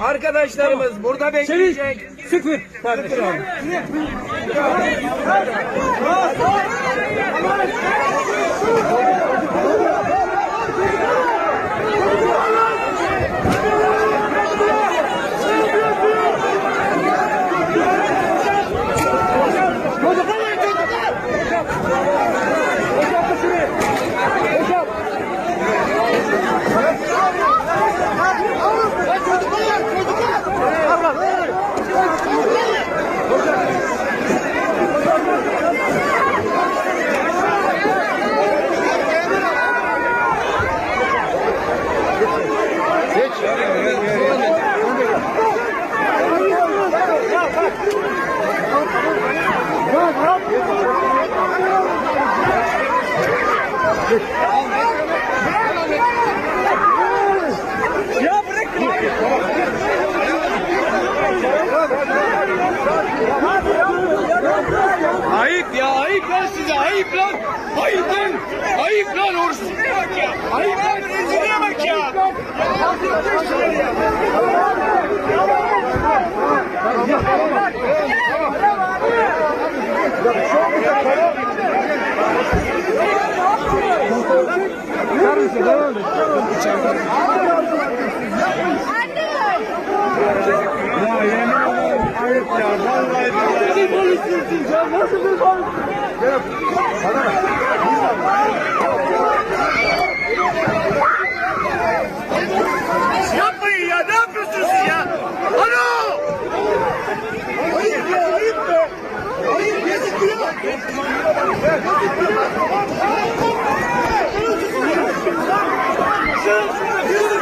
Arkadaşlarımız burada bekleyecek. Sıfır. Kardeşim. Ayıp ya ayıp lan size ayıp lan. Ayıp lan. Ayıp lan hırsızlığa bak ya. Ayıp lan rezilliğe bak ya. Ya yemin ederim ayıp ya. Vallahi billahi. Nasıl polis değilsin ya? Nasıl bir polis? Gel. Bana bak. Yapmayın ya. Ne yapıyorsunuz ya? Alo! Ayıp ya. Ayıp be. Ayıp. Yazık ya. Yazık ya. chances.